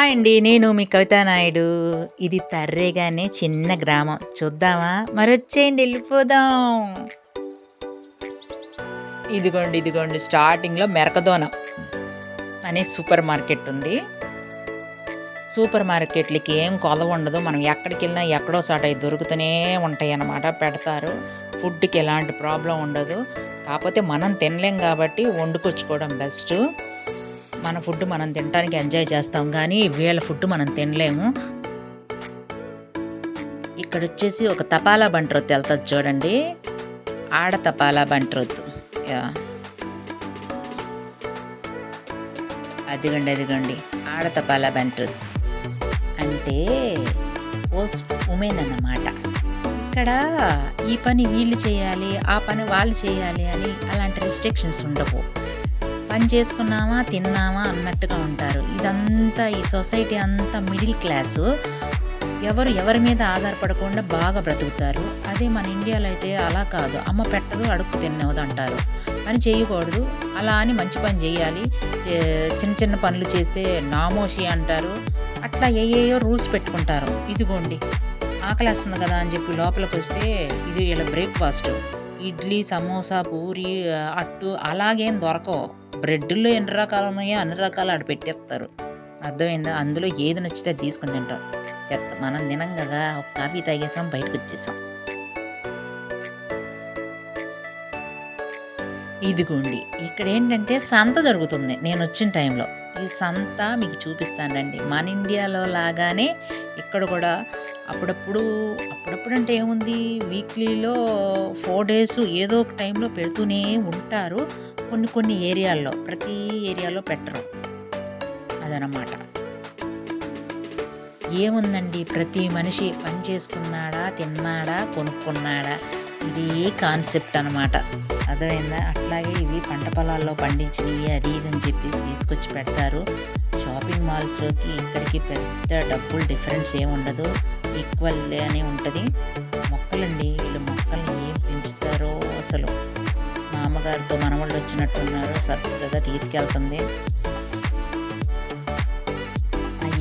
Hi అండి నేను మీ కవితా నాయుడు ఇది తర్రేగానే చిన్న గ్రామం. చూద్దామా? మరొచ్చేయండి వెళ్ళిపోదాం ఇదిగోండి ఇదిగోండి స్టార్టింగ్లో మెరకదోన అనే సూపర్ మార్కెట్ ఉంది. సూపర్ మార్కెట్లకి ఏం కొలవ ఉండదు. మనం ఎక్కడికి వెళ్ళినా ఎక్కడో సాట అవి దొరుకుతూనే ఉంటాయి అన్నమాట పెడతారు. ఫుడ్కి ఎలాంటి ప్రాబ్లం ఉండదు. కాకపోతే మనం తినలేం కాబట్టి వండుకొచ్చుకోవడం బెస్ట్. మన ఫుడ్ మనం తినడానికి ఎంజాయ్ చేస్తాం కానీ వీళ్ళ ఫుడ్ మనం తినలేము. ఇక్కడ వచ్చేసి ఒక తపాలా బంట్రొత్తు వెళ్తుంది చూడండి. ఆడ తపాలా బంట్రొత్తు అదిగండి అదిగండి. ఆడ తపాలా బంట్రొత్తు అంటే పోస్ట్ ఉమెన్ అన్నమాట. ఇక్కడ ఈ పని వీళ్ళు చేయాలి ఆ పని వాళ్ళు చేయాలి అని అలాంటి రెస్ట్రిక్షన్స్ ఉండవు. పని చేసుకున్నామా తిన్నామా అన్నట్టుగా ఉంటారు. ఇదంతా ఈ సొసైటీ అంతా మిడిల్ క్లాసు. ఎవరు ఎవరి మీద ఆధారపడకుండా బాగా బ్రతుకుతారు. అదే మన ఇండియాలో అయితే అలా కాదు. అమ్మ పెట్టదు అడుక్కు తినవద్దు అంటారు. పని చేయకూడదు. అలా అని మంచి పని చేయాలి. చిన్న చిన్న పనులు చేస్తే నామోషి అంటారు. అట్లా ఏయేయో రూల్స్ పెట్టుకుంటారు. ఇదిగోండి ఆకలేస్తుంది కదా అని చెప్పి లోపలికి వస్తే ఇది వీళ్ళ బ్రేక్ఫాస్ట్. ఇడ్లీ సమోసా పూరి అట్టు అలాగేం దొరకవు. బ్రెడ్లో ఎన్ని రకాలు ఉన్నాయో అన్ని రకాలు ఆడ పెట్టేస్తారు. అర్థమైందా? అందులో ఏది నచ్చితే అది తీసుకుని తింటాం. చెత్త మనం తినం కదా. ఒక కాఫీ తాగేసాం బయటకు వచ్చేసాం. ఇదిగోండి ఇక్కడ ఏంటంటే సంత జరుగుతుంది నేను వచ్చిన టైంలో. ఈ సంత మీకు చూపిస్తానండి. మన ఇండియాలో లాగానే ఇక్కడ కూడా అప్పుడప్పుడు అప్పుడప్పుడు అంటే ఏముంది? వీక్లీలో ఫోర్ డేస్ ఏదో ఒక టైంలో పెడుతూనే ఉంటారు. కొన్ని కొన్ని ఏరియాల్లో ప్రతి ఏరియాలో పెట్టరు. అదనమాట. ఏముందండి? ప్రతి మనిషి పని చేసుకున్నాడా తిన్నాడా కొనుక్కున్నాడా? ఇది కాన్సెప్ట్ అనమాట అర్థమైందా? అట్లాగే ఇవి పంట పొలాల్లో పండించినవి అది ఇది అని చెప్పేసి తీసుకొచ్చి పెడతారు. షాపింగ్ మాల్స్లోకి ఇక్కడికి పెద్ద డబ్బులు డిఫరెన్స్ ఏమి ఉండదు. ఈక్వల్ అని ఉంటుంది. మొక్కలండి వీళ్ళు మొక్కల్ని ఏం పెంచుతారో అసలు. మా అమ్మగారితో మనవాళ్ళు వచ్చినట్టున్నారు. చక్కగా తీసుకెళ్తుంది.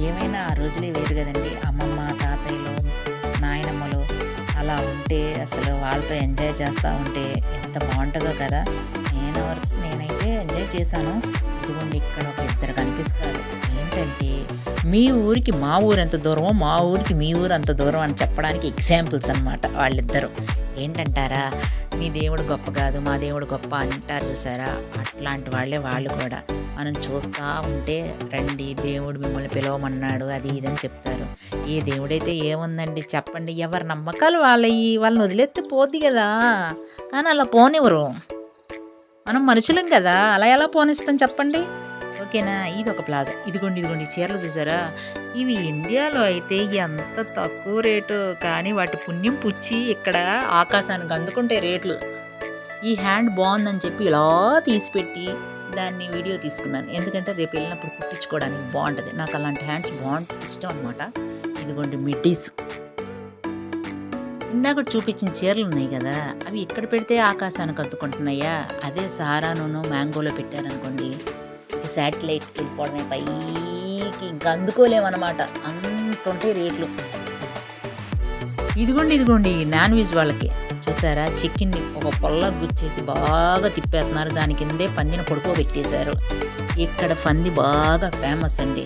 ఏమైనా ఆ రోజులే వేరు కదండి. అమ్మమ్మ తాతయ్యలు అలా ఉంటే అసలు వాళ్ళతో ఎంజాయ్ చేస్తూ ఉంటే ఎంత బాగుంటుందో కదా. నేను వరకు నేనైతే ఎంజాయ్ చేశాను. ఇదిగోండి ఇక్కడ ఒక ఇద్దరు కనిపిస్తారు. ఏంటంటే మీ ఊరికి మా ఊరు ఎంత దూరమో మా ఊరికి మీ ఊరు అంత దూరం అని చెప్పడానికి ఎగ్జాంపుల్స్ అనమాట వాళ్ళిద్దరూ. ఏంటంటారా? మీ దేవుడు గొప్ప కాదు మా దేవుడు గొప్ప అంటారు చూసారా? అట్లాంటి వాళ్ళే వాళ్ళు కూడా. మనం చూస్తూ ఉంటే రండి దేవుడు మిమ్మల్ని పిలవమన్నాడు అది ఇది అని చెప్తారు. ఈ దేవుడైతే ఏముందండి? చెప్పండి. ఎవరి నమ్మకాలు వాళ్ళయి? వాళ్ళని వదిలేస్తే పోద్ది కదా. కానీ అలా పోనివ్వరు. మనం మనుషులం కదా. అలా ఎలా పోనిస్తాం చెప్పండి? ఓకేనా? ఇది ఒక ప్లాజా ఇదిగోండి ఇదిగోండి చీరలు చూసారా? ఇవి ఇండియాలో అయితే ఎంత తక్కువ రేటు? కానీ వాటి పుణ్యం పుచ్చి ఇక్కడ ఆకాశానికి అందుకుంటే రేట్లు. ఈ హ్యాండ్ బాగుందని చెప్పి ఇలా తీసిపెట్టి దాన్ని వీడియో తీసుకున్నాను. ఎందుకంటే రేపు వెళ్ళినప్పుడు కుట్టించుకోవడానికి బాగుంటుంది. నాకు అలాంటి హ్యాండ్స్ బాగుంటుంది ఇష్టం అనమాట ఇదిగోండి మిడ్డీస్. ఇందాక చూపించిన చీరలు ఉన్నాయి కదా? అవి ఇక్కడ పెడితే ఆకాశానికి అద్దుకుంటున్నాయా? అదే సారాను మ్యాంగోలో పెట్టారనుకోండి. శాటిలైట్కి వెళ్ళిపోవడమే పైకి ఇంకా అందుకోలేమన్నమాట. అంత ఉంటాయి రేట్లు. ఇదిగోండి ఇదిగోండి నాన్ వెజ్ వాళ్ళకి. చూసారా? చికెన్ని ఒక పొల్ల గుచ్చేసి బాగా తిప్పేస్తున్నారు. దాని కిందే పందిని పడుకోబెట్టేశారు. ఇక్కడ పంది బాగా ఫేమస్ అండి.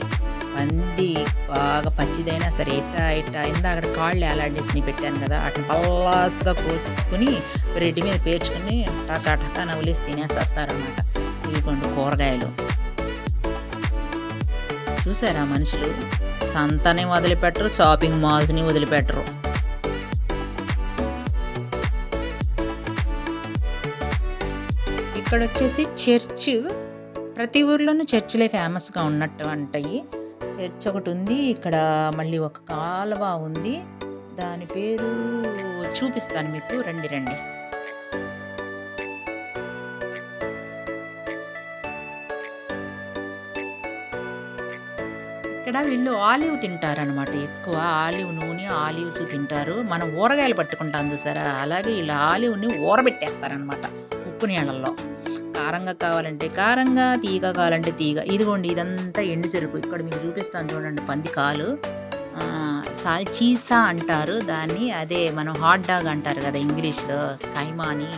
పంది బాగా పచ్చిదైనా సరే ఇట్టా ఇట్టా. ఇందా అక్కడ కాళ్ళు ఏలాడేసి పెట్టాను కదా అట్లా పల్లాస్గా కోసుకుని బ్రెడ్ మీద పేర్చుకుని టకా టకా నవ్వులేసి తినేసేస్తారన్నమాట. ఇదిగోండి కూరగాయలు. చూసారా మనుషులు? సంతని వదిలిపెట్టరు షాపింగ్ మాల్స్ని వదిలిపెట్టరు. ఇక్కడ వచ్చేసి చర్చ్. ప్రతి ఊర్లోనూ చర్చిలే ఫేమస్గా ఉన్నట్టు అంటాయి. చర్చ్ ఒకటి ఉంది ఇక్కడ మళ్ళీ ఒక కాలువ ఉంది. దాని పేరు చూపిస్తాను మీకు రండి రండి. ఇక్కడ వీళ్ళు ఆలివ్ తింటారనమాట ఎక్కువ ఆలివ్ నూనె ఆలివ్స్ తింటారు. మనం ఊరగాయలు పట్టుకుంటాం చూసారా? అలాగే వీళ్ళు ఆలివ్ని ఊరబెట్టేస్తారనమాట ఉప్పు నీళ్ళల్లో. కారంగా కావాలంటే కారంగా తీగ కావాలంటే తీగ. ఇదిగోండి ఇదంతా ఎండు చెరుకు. ఇక్కడ మీకు చూపిస్తాను చూడండి పంది కాలు. సాల్చీసా అంటారు. దాన్ని అదే మనం హాట్ డాగ్ అంటారు కదా ఇంగ్లీష్లో. కైమాని.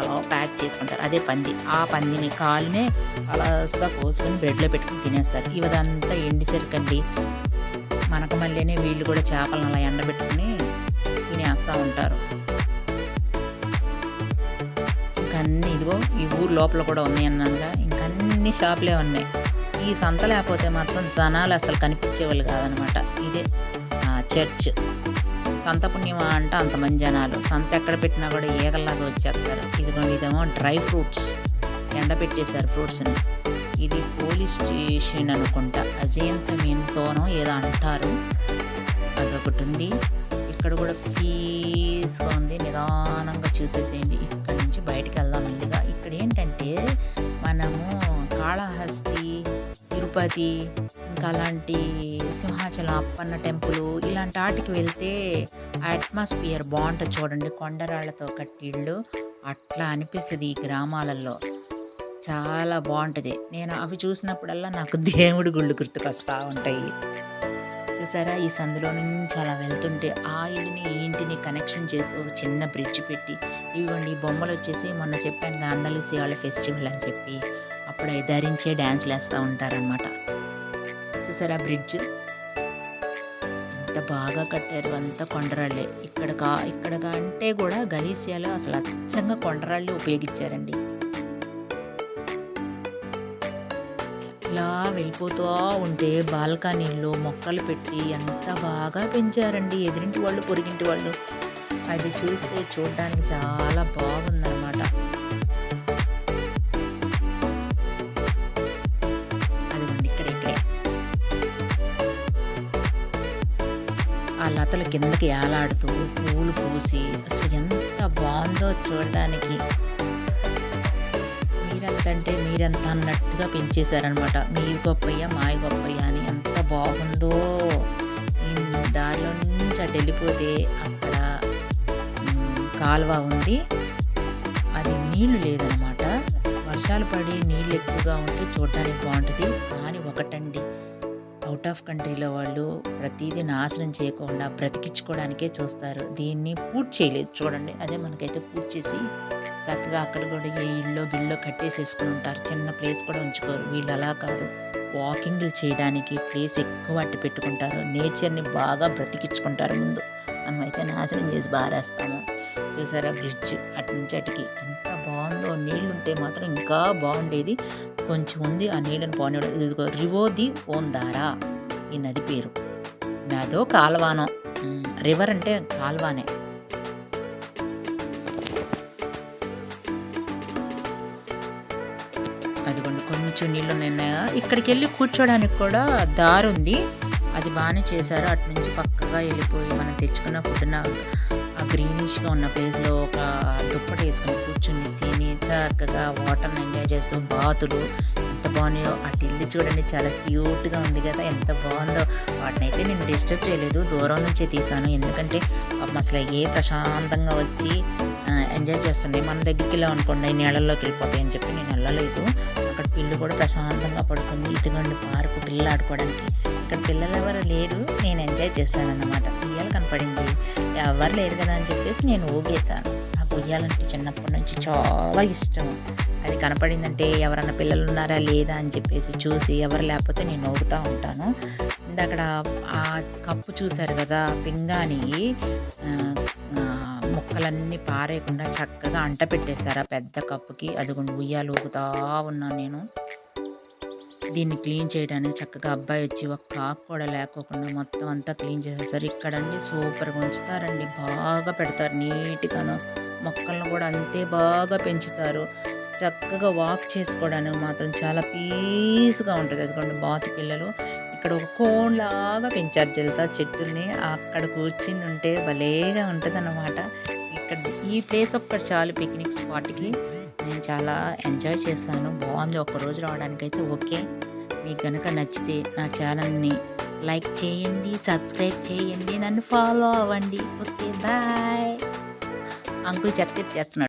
అలా ప్యాక్ చేసుకుంటారు. అదే పంది. ఆ పందిని కాలునే అలాస్గా కోసుకొని బ్రెడ్లో పెట్టుకుని తినేస్తారు. ఇవదంతా ఎండి చెరకండి. మనకు మళ్ళీనే వీళ్ళు కూడా చేపలను అలా ఎండబెట్టుకుని తినేస్తూ ఉంటారు. ఇంకా అన్ని ఇదిగో ఈ ఊరు లోపల కూడా ఉన్నాయి అన్నానుగా ఇంకా అన్ని షాపులే ఉన్నాయి. ఈ సంత లేకపోతే మాత్రం జనాలు అసలు కనిపించేవాళ్ళు కాదనమాట. ఇదే ఆ, చర్చ్. సంత పుణ్యమా అంటే అంతమంది జనాలు. సంత ఎక్కడ పెట్టినా కూడా ఈగల్లాగా వచ్చేస్తారు. ఇదిగోండి ఇదేమో డ్రై ఫ్రూట్స్. ఎండ పెట్టేశారు ఫ్రూట్స్ని. ఇది పోలీస్ స్టేషన్ అనుకుంటా. అజయంత మీన్తోనో ఏదో అంటారు. అదొకటి ఉంది. ఇక్కడ కూడా పీస్గా ఉంది. నిదానంగా చూసేసేయండి. ఇక్కడ నుంచి బయటికి వెళ్దాం మెల్లిగా ఇక్కడ ఏంటంటే మనము కాళహస్తి తిరుపతి ఇంకా అలాంటి సింహాచలం అప్పన్న టెంపుల్ ఇలాంటి వాటికి వెళ్తే అట్మాస్ఫియర్ బాగుంటుంది చూడండి. కొండరాళ్ళతో కట్టిళ్ళు అట్లా అనిపిస్తుంది ఈ గ్రామాలలో చాలా బాగుంటుంది. నేను అవి చూసినప్పుడల్లా నాకు దేవుడి గుళ్ళు గుర్తుకొస్తూ ఉంటాయి. చూసారా? ఈ సందులో నుంచి అలా వెళ్తుంటే ఆ ఇల్లుని ఈ ఇంటిని కనెక్షన్ చేస్తూ ఒక చిన్న బ్రిడ్జ్ పెట్టి ఇవ్వండి బొమ్మలు వచ్చేసి మొన్న చెప్పాను అందలిసి వాళ్ళ ఫెస్టివల్ అని చెప్పి. అప్పుడు అవి ధరించే డ్యాన్స్లు వేస్తూ ఉంటారనమాట చూసారా బ్రిడ్జ్? ఎంత బాగా కట్టారు అంతా కొండరాళ్ళే. ఇక్కడ కా ఇక్కడ కంటే కూడా గలీసియాలో అసలు అచ్చంగా కొండరాళ్ళే ఉపయోగించారండి. ఇలా వెళ్ళిపోతూ ఉంటే బాల్కనీల్లో మొక్కలు పెట్టి ఎంత బాగా పెంచారండి. ఎదిరింటి వాళ్ళు పొరిగింటి వాళ్ళు. అది చూస్తే చూడడానికి చాలా బాగుందన్నమాట. ఆ కిందకి ఏలాడుతూ పూలు పూసి అసలు ఎంత బాగుందో చూడడానికి. మీరంతంటే మీరంత అన్నట్టుగా పెంచేశారనమాట. మీ గొప్పయ్య మాయ గొప్పయ్య అని ఎంత బాగుందో. దారిలో నుంచి అటు వెళ్ళిపోతే అక్కడ కాలువ ఉంది. అది నీళ్ళు లేదనమాట. వర్షాలు పడి నీళ్ళు ఎక్కువగా ఉంటే చూడడానికి బాగుంటుంది. కానీ ఒకటండి అవుట్ ఆఫ్ కంట్రీలో వాళ్ళు ప్రతిదీ నాశనం చేయకుండా బ్రతికించుకోవడానికే చూస్తారు. దీన్ని పూర్తి చేయలేదు. చూడండి. అదే మనకైతే పూర్తి చేసి చక్కగా అక్కడ కూడా ఏ ఇళ్ళో గిళ్ళో కట్టేసేసుకుని ఉంటారు. చిన్న ప్లేస్ కూడా ఉంచుకోరు. వీళ్ళు అలా కాదు. వాకింగ్లు చేయడానికి ప్లేస్ ఎక్కువ అట్టి పెట్టుకుంటారు. నేచర్ని బాగా బ్రతికించుకుంటారు ముందు. మనం అయితే నాశనం చేసి బారేస్తాము. చూసారా? బ్రిడ్జ్ అటు నుంచి అటుకి. ఎంత బాగుందో. నీళ్ళు ఉంటే మాత్రం ఇంకా బాగుండేది. కొంచెం ఉంది ఆ నీళ్ళని పోనీ ఇదిగో రివో ది ఓందారా ఈ నది పేరు. నదో కాల్వానం. రివర్ అంటే కాల్వానే. అదిగోండి కొంచెం నీళ్ళు ఉన్నాయి ఇక్కడికి వెళ్ళి కూర్చోడానికి కూడా దారి ఉంది అది బాగానే చేశారు. అటు నుంచి పక్కగా వెళ్ళిపోయి మనం తెచ్చుకున్న ఫుడ్ గ్రీనిష్గా ఉన్న ప్లేస్లో ఒక దుప్పటి వేసుకొని కూర్చుని తిని చక్కగా వాటర్ని ఎంజాయ్ చేస్తూ బాతులు ఎంత బాగున్నాయో అటు ఇల్లు చూడండి చాలా క్యూట్గా ఉంది కదా ఎంత బాగుందో. వాటిని అయితే నేను డిస్టర్బ్ చేయలేదు దూరం నుంచే తీసాను. ఎందుకంటే పాపం అసలు ఏ ప్రశాంతంగా వచ్చి ఎంజాయ్ చేస్తుండే. మన దగ్గరికి వెళ్ళాం అనుకోండి నీళ్ళల్లోకి వెళ్ళిపోతాయి అని చెప్పి నేను వెళ్ళలేదు. ఇల్లు పిల్లు కూడా ప్రశాంతంగా పడుతుంది ఇటుగండి పార్కు పిల్లలు ఆడుకోవడానికి. ఇక్కడ పిల్లలు ఎవరు లేరు. నేను ఎంజాయ్ చేశాను అన్నమాట ఉయ్యాలు కనపడింది. ఎవరు లేరు కదా అని చెప్పేసి నేను ఊగేశాను. నాకు ఉయ్యాలంటే చిన్నప్పటి నుంచి చాలా ఇష్టం. అది కనపడిందంటే ఎవరన్నా పిల్లలు ఉన్నారా లేదా అని చెప్పేసి చూసి ఎవరు లేకపోతే నేను నవ్వుతూ ఉంటాను. ఇందక్కడ ఆ కప్పు చూశారు కదా పింగాని ముక్కలన్నీ పారేయకుండా చక్కగా అంట పెట్టేశారు ఆ పెద్ద కప్పుకి. అదిగోండి ఉయ్యాలు ఊగుతా ఉన్నాను నేను. దీన్ని క్లీన్ చేయడానికి చక్కగా అబ్బాయి వచ్చి ఒక్క ఆకు కూడా లేకోకుండా మొత్తం అంతా క్లీన్ చేసేసారు. ఇక్కడండి సూపర్గా ఉంచుతారండి. బాగా పెడతారు. నీట్గాను మొక్కలను కూడా అంతే బాగా పెంచుతారు. చక్కగా వాక్ చేసుకోవడానికి మాత్రం చాలా పీస్గా ఉంటుంది. అదిగోండి బాతు పిల్లలు ఇక్కడ ఒక కోన్ లాగా పెంచారు. జలతా చెట్టుల్ని అక్కడ కూర్చుని ఉంటే భలేగా ఉంటుంది అన్నమాట ఇక్కడ ఈ ప్లేస్ ఒక్కటి చాలు పిక్నిక్ స్పాట్కి నేను చాలా ఎంజాయ్ చేశాను. బాగుంది. ఒక రోజు రావడానికైతే ఓకే. మీకు కనుక నచ్చితే నా ఛానల్ని లైక్ చేయండి సబ్స్క్రైబ్ చేయండి నన్ను ఫాలో అవ్వండి. Okay bye. అంకుల్ చెత్త చేస్తున్నాడు.